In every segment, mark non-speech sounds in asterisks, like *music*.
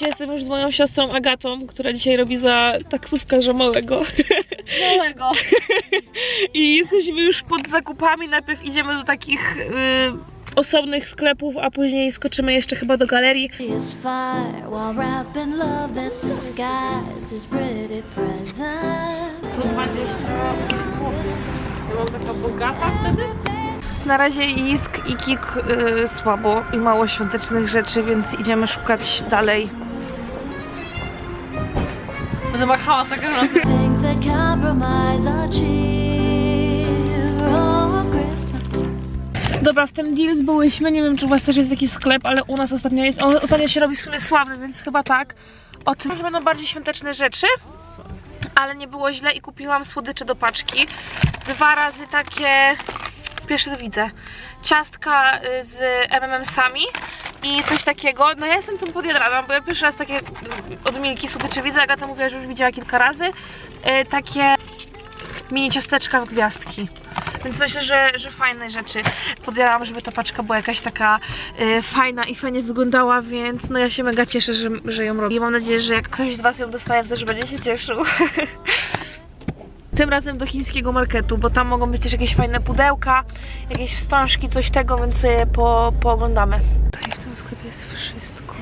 Jestem już z moją siostrą Agatą, która dzisiaj robi za taksówkarza małego. Małego. *laughs* I jesteśmy już pod zakupami. Najpierw idziemy do takich y, osobnych sklepów, a później skoczymy jeszcze chyba do galerii. Byłam taka bogata wtedy. Na razie Isk i Kik y, słabo i mało świątecznych rzeczy, więc idziemy szukać dalej. Będę tak cheer. Oh, Christmas. Dobra, w ten Deals byłyśmy, nie wiem czy u was też jest jakiś sklep, ale u nas ostatnio jest, on ostatnio się robi w sumie sławny, więc chyba tak. O tym, że będą bardziej świąteczne rzeczy, ale nie było źle i kupiłam słodycze do paczki. Dwa razy takie, pierwszy widzę, ciastka y, z M&M'sami i coś takiego. No ja jestem tym podjadrana, bo ja pierwszy raz takie y, od Milki słodycze widzę, Agata mówiła, że już widziała kilka razy. Y, Takie mini ciasteczka w gwiazdki. Więc myślę, że, że fajne rzeczy. Podjęłam, żeby ta paczka była jakaś taka y, fajna i fajnie wyglądała, więc no ja się mega cieszę, że, że ją robię. I mam nadzieję, że jak ktoś z Was ją dostaje, to też będzie się cieszył. *laughs* Tym razem do chińskiego marketu, bo tam mogą być też jakieś fajne pudełka, jakieś wstążki, coś tego, więc sobie po, pooglądamy. Tutaj w tym sklepie jest wszystko.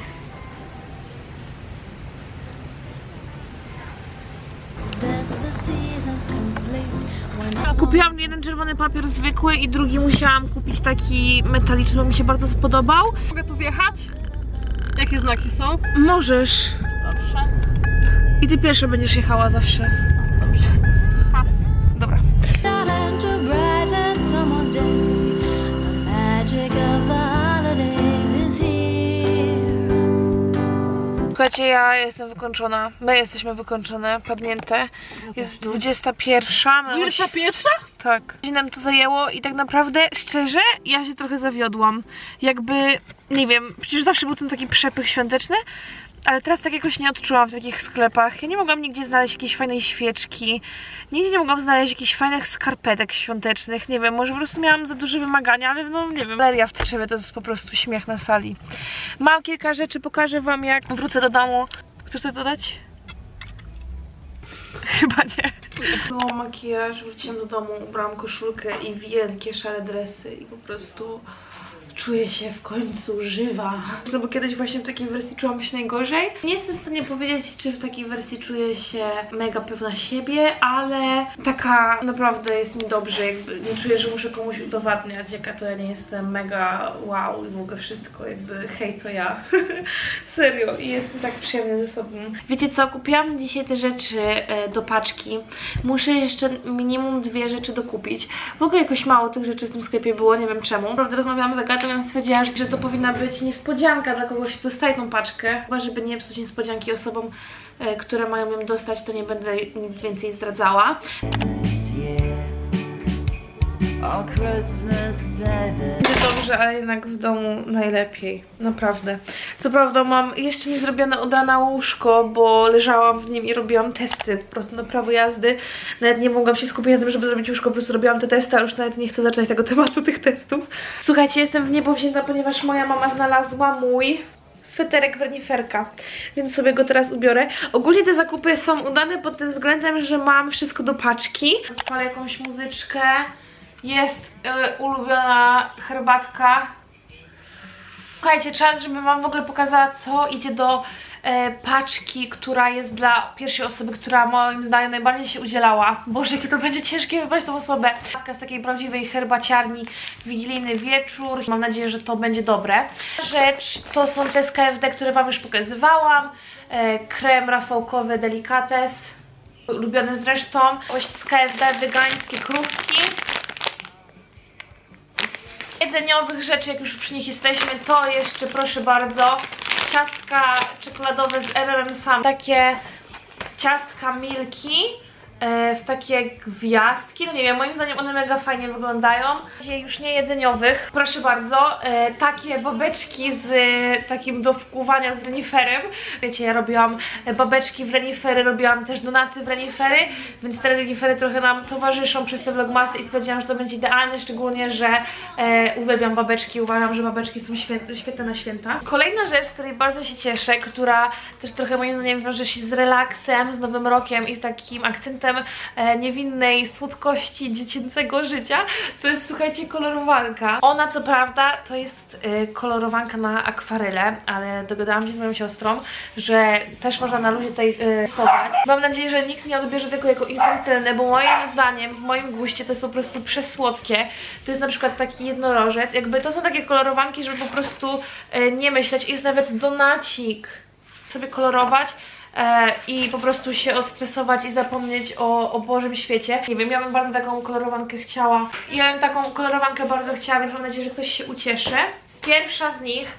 Kupiłam jeden czerwony papier zwykły i drugi musiałam kupić taki metaliczny, bo mi się bardzo spodobał. Mogę tu wjechać? Jakie znaki są? Możesz. Dobrze. I ty pierwsza będziesz jechała zawsze. Słuchajcie, ja jestem wykończona. My jesteśmy wykończone, padnięte. Jest 21. My Pierwsza pierwsza? Tak. Godzinę nam to zajęło i tak naprawdę, szczerze, ja się trochę zawiodłam. Jakby, nie wiem, przecież zawsze był ten taki przepych świąteczny, ale teraz tak jakoś nie odczułam w takich sklepach. Ja nie mogłam nigdzie znaleźć jakiejś fajnej świeczki, nigdzie nie mogłam znaleźć jakichś fajnych skarpetek świątecznych, nie wiem, może po prostu miałam za duże wymagania, ale no nie wiem, galeria w Tczewie to jest po prostu śmiech na sali. Mam kilka rzeczy, pokażę wam jak wrócę do domu. Chcesz coś dodać? *laughs* Chyba nie. Było makijaż, wróciłam do domu, ubrałam koszulkę i wielkie szare dresy i po prostu czuję się w końcu żywa. No bo kiedyś właśnie w takiej wersji czułam się najgorzej. Nie jestem w stanie powiedzieć, czy w takiej wersji czuję się mega pewna siebie, ale taka naprawdę jest mi dobrze, jakby nie czuję, że muszę komuś udowadniać, jaka to ja nie jestem mega wow i mogę wszystko, jakby hej to ja. *laughs* Serio i jest mi tak przyjemnie ze sobą. Wiecie co, kupiłam dzisiaj te rzeczy e, do paczki. Muszę jeszcze minimum dwie rzeczy dokupić. W ogóle jakoś mało tych rzeczy w tym sklepie było, nie wiem czemu. Prawda, rozmawiałam z Agatą i stwierdziła, że to powinna być niespodzianka dla kogoś, kto dostaje tą paczkę. Chyba, żeby nie psuć niespodzianki osobom, e, które mają ją dostać, to nie będę nic więcej zdradzała. Będzie dobrze, ale jednak w domu najlepiej. Naprawdę. Co prawda mam jeszcze nie zrobione od rana łóżko, bo leżałam w nim i robiłam testy po prostu na prawo jazdy. Nawet nie mogłam się skupić na tym, żeby zrobić łóżko, po prostu robiłam te testy, ale już nawet nie chcę zacząć tego *laughs* tematu, tych testów. Słuchajcie, jestem w niebo wzięta, ponieważ moja mama znalazła mój sweterek reniferka, więc sobie go teraz ubiorę. Ogólnie te zakupy są udane pod tym względem, że mam wszystko do paczki. Odpalę jakąś muzyczkę. Jest y, ulubiona herbatka. Słuchajcie, czas, żebym wam w ogóle pokazała, co idzie do e, paczki, która jest dla pierwszej osoby, która moim zdaniem najbardziej się udzielała. Boże, jakie to będzie ciężkie wybrać tą osobę. Paczka z takiej prawdziwej herbaciarni, wigilijny wieczór. Mam nadzieję, że to będzie dobre. Rzecz to są te z które wam już pokazywałam. E, krem rafałkowy Delicates, ulubiony zresztą. Coś z wegańskie krówki jedzeniowych rzeczy, jak już przy nich jesteśmy, to jeszcze proszę bardzo ciastka czekoladowe z M&M'sami. Takie ciastka Milki w takie gwiazdki, no nie wiem, moim zdaniem one mega fajnie wyglądają. Dzisiaj już nie jedzeniowych, proszę bardzo, e, takie babeczki z e, takim do wkuwania z reniferem. Wiecie, ja robiłam e, babeczki w renifery, robiłam też donaty w renifery, więc te renifery trochę nam towarzyszą przez te vlogmasy i stwierdziłam, że to będzie idealne, szczególnie, że e, uwielbiam babeczki, uważam, że babeczki są świetne, świetne na święta. Kolejna rzecz, z której bardzo się cieszę, która też trochę moim zdaniem wiąże się z relaksem, z nowym rokiem i z takim akcentem e, niewinnej słodkości dziecięcego życia, to jest słuchajcie kolorowanka. Ona co prawda to jest e, kolorowanka na akwarele, ale dogadałam się z moją siostrą, że też można na luzie tutaj e, stosować. Mam nadzieję, że nikt nie odbierze tego jako infantylne, bo moim zdaniem, w moim guście to jest po prostu przesłodkie. To jest na przykład taki jednorożec, jakby to są takie kolorowanki, żeby po prostu e, nie myśleć. Jest nawet donacik sobie kolorować e, i po prostu się odstresować i zapomnieć o, o Bożym świecie. Nie wiem, ja bym bardzo taką kolorowankę chciała. Ja bym taką kolorowankę bardzo chciała, więc mam nadzieję, że ktoś się ucieszy. Pierwsza z nich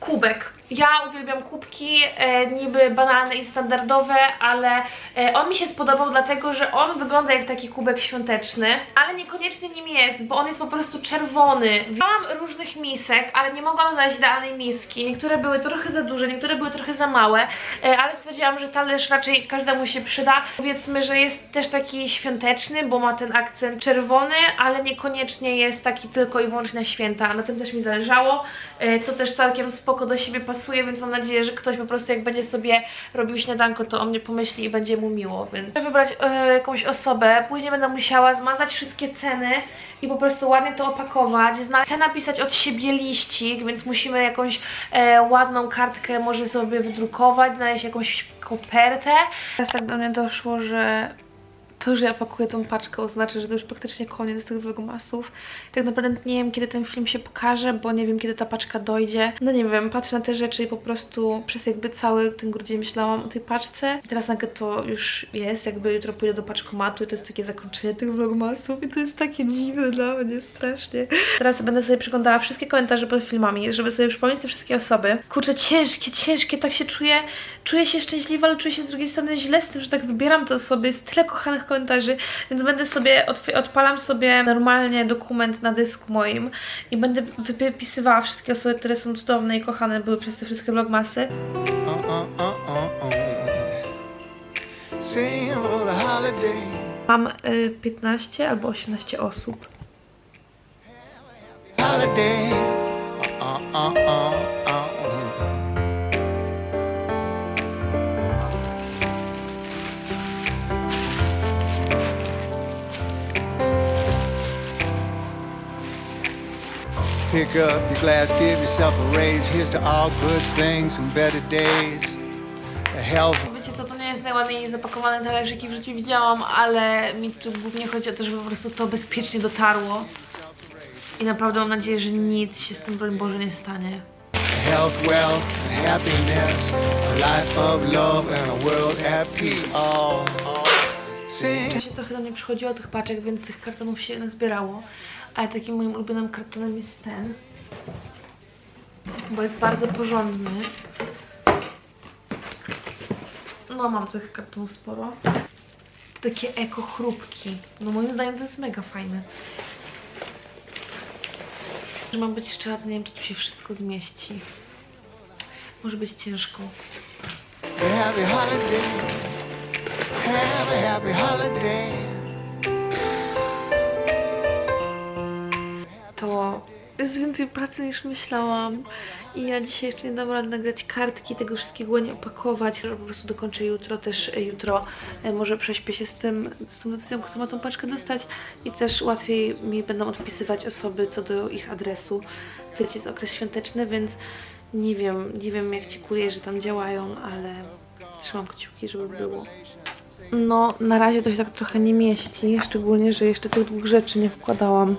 kubek. Ja uwielbiam kubki, e, niby banalne i standardowe, ale e, on mi się spodobał dlatego, że on wygląda jak taki kubek świąteczny, ale niekoniecznie nim jest, bo on jest po prostu czerwony. Miałam różnych misek, ale nie mogłam znaleźć idealnej miski. Niektóre były trochę za duże, niektóre były trochę za małe, e, ale stwierdziłam, że talerz raczej każdemu się przyda. Powiedzmy, że jest też taki świąteczny, bo ma ten akcent czerwony, ale niekoniecznie jest taki tylko i wyłącznie na święta. Na tym też mi zależało. E, To też całkiem spoko do siebie pasuje, więc mam nadzieję, że ktoś po prostu jak będzie sobie robił śniadanko, to o mnie pomyśli i będzie mu miło, więc wybrać e, jakąś osobę, później będę musiała zmazać wszystkie ceny i po prostu ładnie to opakować, chcę napisać od siebie liścik, więc musimy jakąś e, ładną kartkę może sobie wydrukować, znaleźć jakąś kopertę. Teraz tak do mnie doszło, że to, że ja pakuję tą paczkę oznacza, że to już praktycznie koniec tych vlogmasów. Tak naprawdę nie wiem, kiedy ten film się pokaże, bo nie wiem, kiedy ta paczka dojdzie. No nie wiem, patrzę na te rzeczy i po prostu przez jakby cały ten grudzień myślałam o tej paczce. I teraz nagle to już jest, jakby jutro pójdę do paczkomatu i to jest takie zakończenie tych vlogmasów i to jest takie dziwne dla mnie, strasznie. Teraz będę sobie przeglądała wszystkie komentarze pod filmami, żeby sobie przypomnieć te wszystkie osoby. Kurczę, ciężkie, ciężkie, tak się czuję. Czuję się szczęśliwa, ale czuję się z drugiej strony źle z tym, że tak wybieram te osoby. Jest tyle kochanych komentarzy, więc będę sobie, odp- odpalam sobie normalnie dokument na dysku moim i będę wypisywała wszystkie osoby, które są cudowne i kochane były przez te wszystkie vlogmasy. Mam y, 15 albo 18 osób. Holiday. Pick up your glass, give yourself a raise. Here's to all good things and better days. A health Wiecie co, to nie jest najładniej zapakowane talerz, jaki w życiu widziałam, ale mi tu głównie chodzi o to, żeby po prostu to bezpiecznie dotarło. I naprawdę mam nadzieję, że nic się z tym, broń Boże, nie stanie. health, wealth, and happiness. A life of love and a world at peace. All, all. Ja się trochę do mnie przychodziło tych paczek, więc tych kartonów się nazbierało. Ale takim moim ulubionym kartonem jest ten. Bo jest bardzo porządny. No, mam tych kartonów sporo. Takie eko chrupki. No moim zdaniem to jest mega fajne. Że mam być szczera, to nie wiem, czy tu się wszystko zmieści. Może być ciężko. Happy holiday. Have a happy holiday. to jest więcej pracy niż myślałam. I ja dzisiaj jeszcze nie dam rady nagrać kartki, tego wszystkiego nie opakować. że Po prostu dokończę jutro, też e, jutro e, może prześpię się z tym, z tą decyzją, kto ma tą paczkę dostać i też łatwiej mi będą odpisywać osoby co do ich adresu. Wiecie, jest okres świąteczny, więc nie wiem, nie wiem jak ci kurierzy tam działają, ale trzymam kciuki, żeby było. No, na razie to się tak trochę nie mieści, szczególnie, że jeszcze tych dwóch rzeczy nie wkładałam.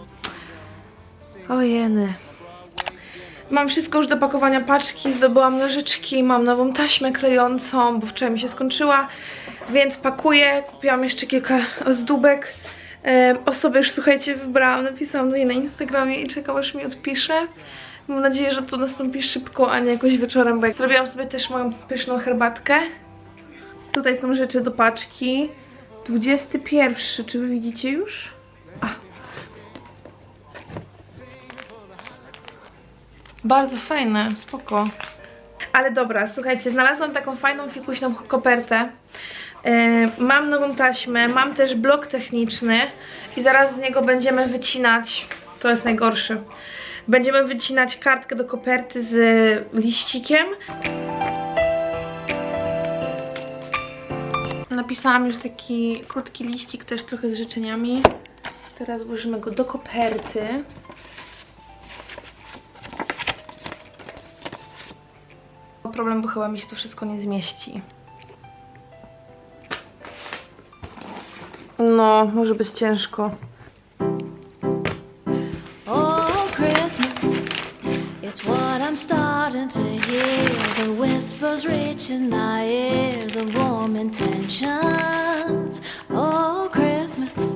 Ojeny. Mam wszystko już do pakowania paczki, zdobyłam nożyczki, mam nową taśmę klejącą, bo wczoraj mi się skończyła, więc pakuję. Kupiłam jeszcze kilka ozdóbek. E, osoby już, słuchajcie, wybrałam, napisałam do niej na Instagramie i czekam aż mi odpisze. Mam nadzieję, że to nastąpi szybko, a nie jakoś wieczorem, bo jak zrobiłam sobie też moją pyszną herbatkę. Tutaj są rzeczy do paczki. 21. Czy wy widzicie już? A. Bardzo fajne, spoko. Ale dobra, słuchajcie, znalazłam taką fajną, fikuśną kopertę. Yy, mam nową taśmę, mam też blok techniczny i zaraz z niego będziemy wycinać, to jest najgorsze, będziemy wycinać kartkę do koperty z liścikiem. Napisałam już taki krótki liścik, też trochę z życzeniami. Teraz włożymy go do koperty. Problem, bo chyba mi się to wszystko nie zmieści. No, może być ciężko. It's what I'm starting to hear. The whispers reaching my ears of warm intentions. Oh, Christmas,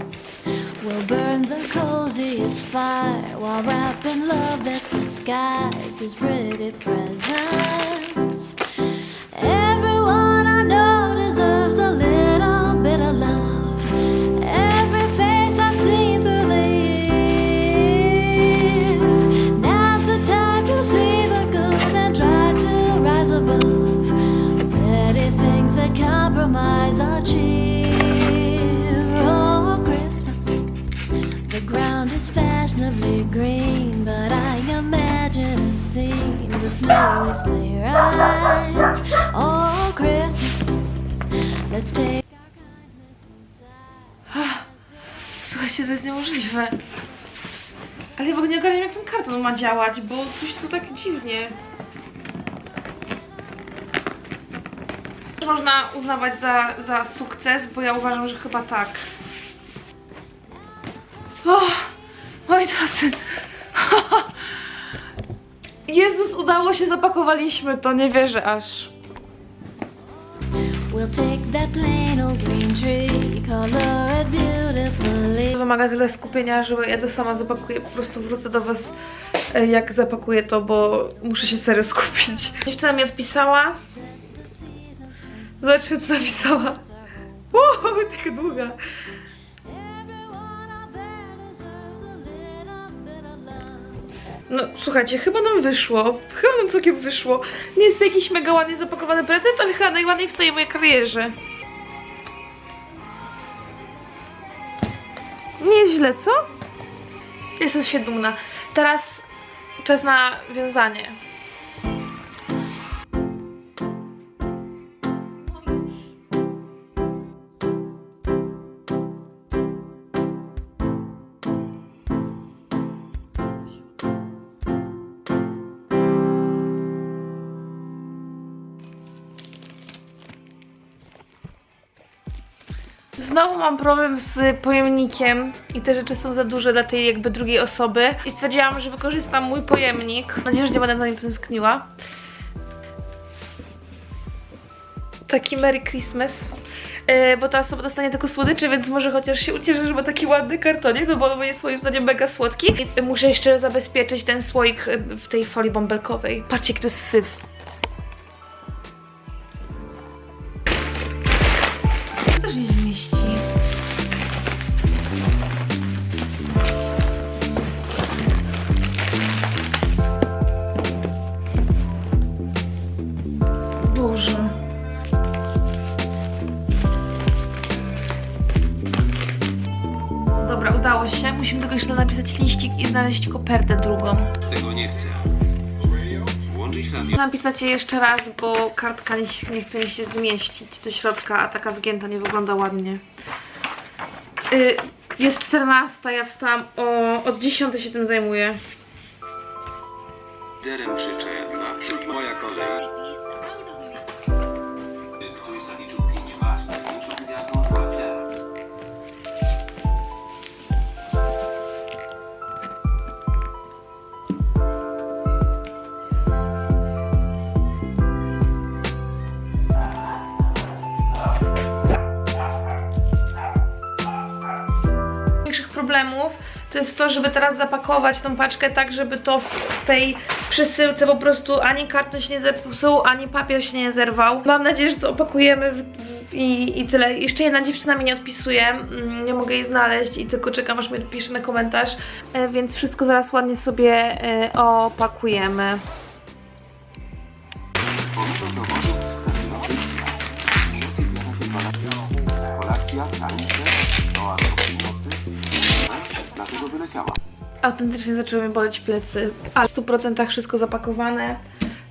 we'll burn the coziest fire while wrapping love that's disguised as pretty presents. Fashionably green, but I imagine a scene with snowy sleigh rides. Oh, Christmas, let's take. *sighs* Słuchajcie, to jest niemożliwe. Ale ja w ogóle nie ogarniam, jak ten karton ma działać, bo coś tu tak dziwnie. Można uznawać za, za sukces, bo ja uważam, że chyba tak. O, moi drodzy. *laughs* Jezus, udało się, zapakowaliśmy to, nie wierzę aż. We'll take that plain old green tree, color it beautifully. To wymaga tyle skupienia, że ja to sama zapakuję. Po prostu wrócę do Was, e, jak zapakuję to, bo muszę się serio skupić. Dziewczyna mi odpisała. Zobaczcie, co napisała. Wow, taka długa. No, słuchajcie, chyba nam wyszło. Chyba nam całkiem wyszło. Nie jest to jakiś mega ładnie zapakowany prezent, ale chyba najładniej w całej mojej karierze. Nieźle, co? Jestem się dumna. Teraz czas na wiązanie. Znowu mam problem z pojemnikiem i te rzeczy są za duże dla tej jakby drugiej osoby i stwierdziłam, że wykorzystam mój pojemnik. Mam nadzieję, że nie będę za nim tęskniła. Taki Merry Christmas. Yy, bo ta osoba dostanie tylko słodycze, więc może chociaż się ucieszę, że ma taki ładny kartonik, no bo on jest moim zdaniem mega słodki. I muszę jeszcze zabezpieczyć ten słoik y, w tej folii bąbelkowej. Patrzcie, jaki to jest syf. Musimy tylko jeszcze napisać liścik i znaleźć kopertę drugą. Tego nie chcę. Włączyć radio. Napisać je jeszcze raz, bo kartka nie, nie chce mi się zmieścić do środka, a taka zgięta nie wygląda ładnie. Y, jest 14, ja wstałam o, od 10 się tym zajmuję. Derem krzyczę. Naprzód moja kolej. Problemów to jest to, żeby teraz zapakować tą paczkę tak, żeby to w tej przesyłce po prostu ani karton się nie zepsuł, ani papier się nie zerwał. Mam nadzieję, że to opakujemy w, w, i, i tyle. Jeszcze jedna dziewczyna mi nie odpisuje, mm, nie mogę jej znaleźć i tylko czekam aż mi odpisze na komentarz, e, więc wszystko zaraz ładnie sobie e, opakujemy. Kolacja, tańce, północy. Dlatego wyleciała. Autentycznie zaczęły mnie boleć plecy, ale w 100% wszystko zapakowane.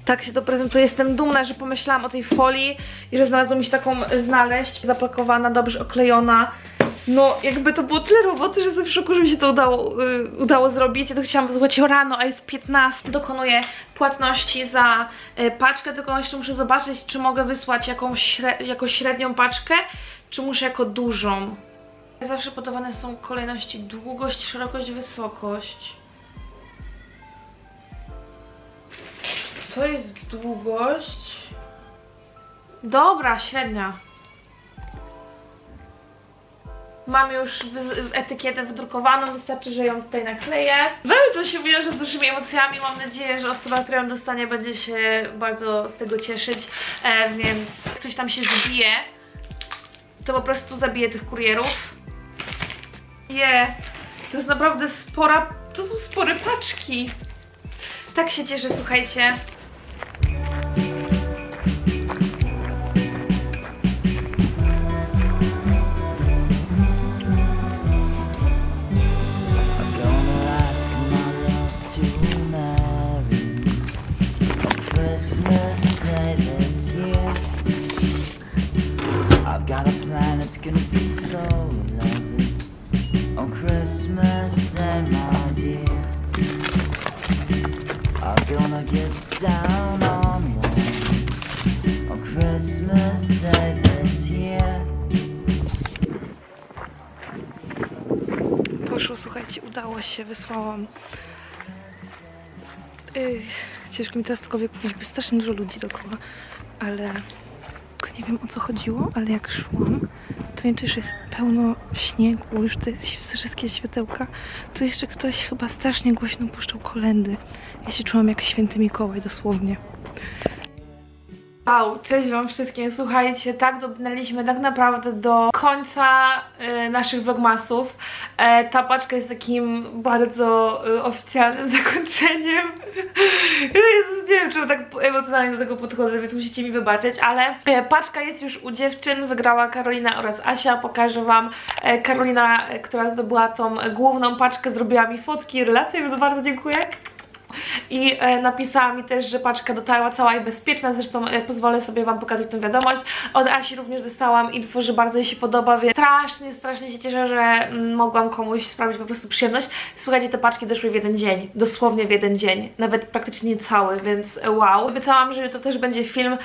Tak się to prezentuje. Jestem dumna, że pomyślałam o tej folii i że znalazło mi się taką e, znaleźć. Zapakowana, dobrze oklejona. No, jakby to było tyle roboty, że jestem w szoku, że mi się to udało, y, udało zrobić. Ja to chciałam złożyć rano, a jest 15. Dokonuję płatności za y, paczkę, tylko jeszcze muszę zobaczyć, czy mogę wysłać jakąś śre jako średnią paczkę, czy muszę jako dużą. Zawsze podawane są kolejności długość, szerokość, wysokość. Co jest długość? Dobra, średnia. Mam już etykietę wydrukowaną, wystarczy, że ją tutaj nakleję. Bardzo się wiąże z dużymi emocjami. Mam nadzieję, że osoba, która ją dostanie, będzie się bardzo z tego cieszyć. E, więc ktoś tam się zbije, to po prostu zabije tych kurierów. Je, to jest naprawdę spora, to są spore paczki. Tak się cieszę, słuchajcie. Gonna be so gonna get down on one on Christmas Day this year. Poszło, słuchajcie, udało się, wysłałam. Yy, ciężko mi teraz cokolwiek powiedzieć, bo strasznie dużo ludzi dookoła, ale nie wiem o co chodziło, ale jak szłam, to nie to, że jest pełno śniegu, już te wszystkie światełka, to jeszcze ktoś chyba strasznie głośno puszczał kolendy. Ja się czułam jak święty Mikołaj, dosłownie. Wow, cześć wam wszystkim, słuchajcie, tak dobrnęliśmy tak naprawdę do końca e, naszych vlogmasów. E, ta paczka jest takim bardzo e, oficjalnym *laughs* zakończeniem. Jezus, nie wiem, czemu tak emocjonalnie do tego podchodzę, więc musicie mi wybaczyć, ale e, paczka jest już u dziewczyn, wygrała Karolina oraz Asia, pokażę wam. E, Karolina, e, która zdobyła tą główną paczkę, zrobiła mi fotki, relacje, więc bardzo dziękuję. I e, napisała mi też, że paczka dotarła cała i bezpieczna, zresztą e, pozwolę sobie Wam pokazać tę wiadomość. Od Asi również dostałam info, że bardzo jej się podoba, więc strasznie, strasznie się cieszę, że mm, mogłam komuś sprawić po prostu przyjemność. Słuchajcie, te paczki doszły w jeden dzień, dosłownie w jeden dzień, nawet praktycznie nie cały, więc e, wow. Obiecałam, że jutro też będzie film,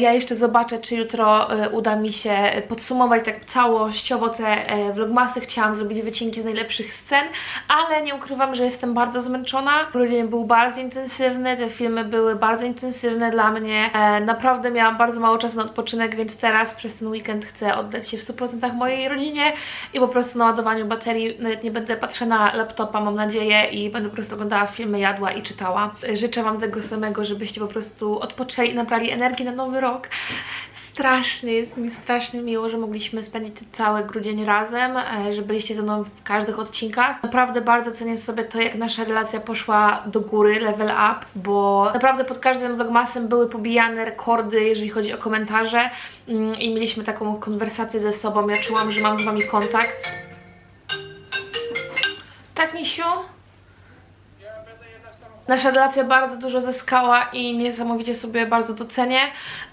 ja jeszcze zobaczę, czy jutro uda mi się podsumować tak całościowo te vlogmasy. Chciałam zrobić wycinki z najlepszych scen, ale nie ukrywam, że jestem bardzo zmęczona. Grudzień był bardzo intensywny, te filmy były bardzo intensywne dla mnie. E, naprawdę miałam bardzo mało czasu na odpoczynek, więc teraz przez ten weekend chcę oddać się w 100% mojej rodzinie i po prostu na ładowaniu baterii nawet nie będę patrzeć na laptopa, mam nadzieję, i będę po prostu oglądała filmy, jadła i czytała. Życzę Wam tego samego, żebyście po prostu odpoczęli i nabrali energii na nowy rok. Strasznie, jest mi strasznie miło, że mogliśmy spędzić ten cały grudzień razem, e, że byliście ze mną w każdych odcinkach. Naprawdę bardzo cenię sobie to, jak nasza relacja poszła do góry, level up, bo naprawdę pod każdym vlogmasem były pobijane rekordy, jeżeli chodzi o komentarze mm, i mieliśmy taką konwersację ze sobą. Ja czułam, że mam z Wami kontakt. Tak, Misiu? Nasza relacja bardzo dużo zyskała i niesamowicie sobie bardzo to cenię.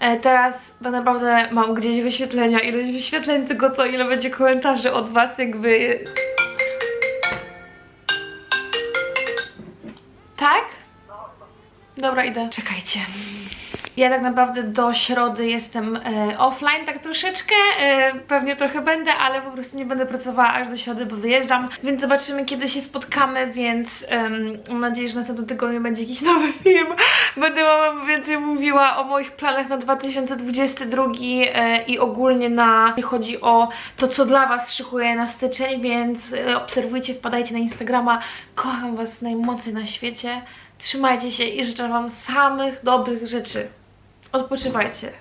E, Teraz tak naprawdę mam gdzieś wyświetlenia, ilość wyświetleń, tylko to ile będzie komentarzy od Was, jakby... Dobra, idę. Czekajcie. Ja tak naprawdę do środy jestem e, offline tak troszeczkę, e, pewnie trochę będę, ale po prostu nie będę pracowała aż do środy, bo wyjeżdżam, więc zobaczymy kiedy się spotkamy, więc mam nadzieję, że następnym tygodniu będzie jakiś *laughs* nowy film. Będę wam więcej mówiła o moich planach na 2022 e, i ogólnie na, jeśli chodzi o to, co dla Was szykuję na styczeń, więc e, obserwujcie, wpadajcie na Instagrama, kocham Was najmocniej na świecie. Trzymajcie się i życzę Wam samych dobrych rzeczy. Odpoczywajcie.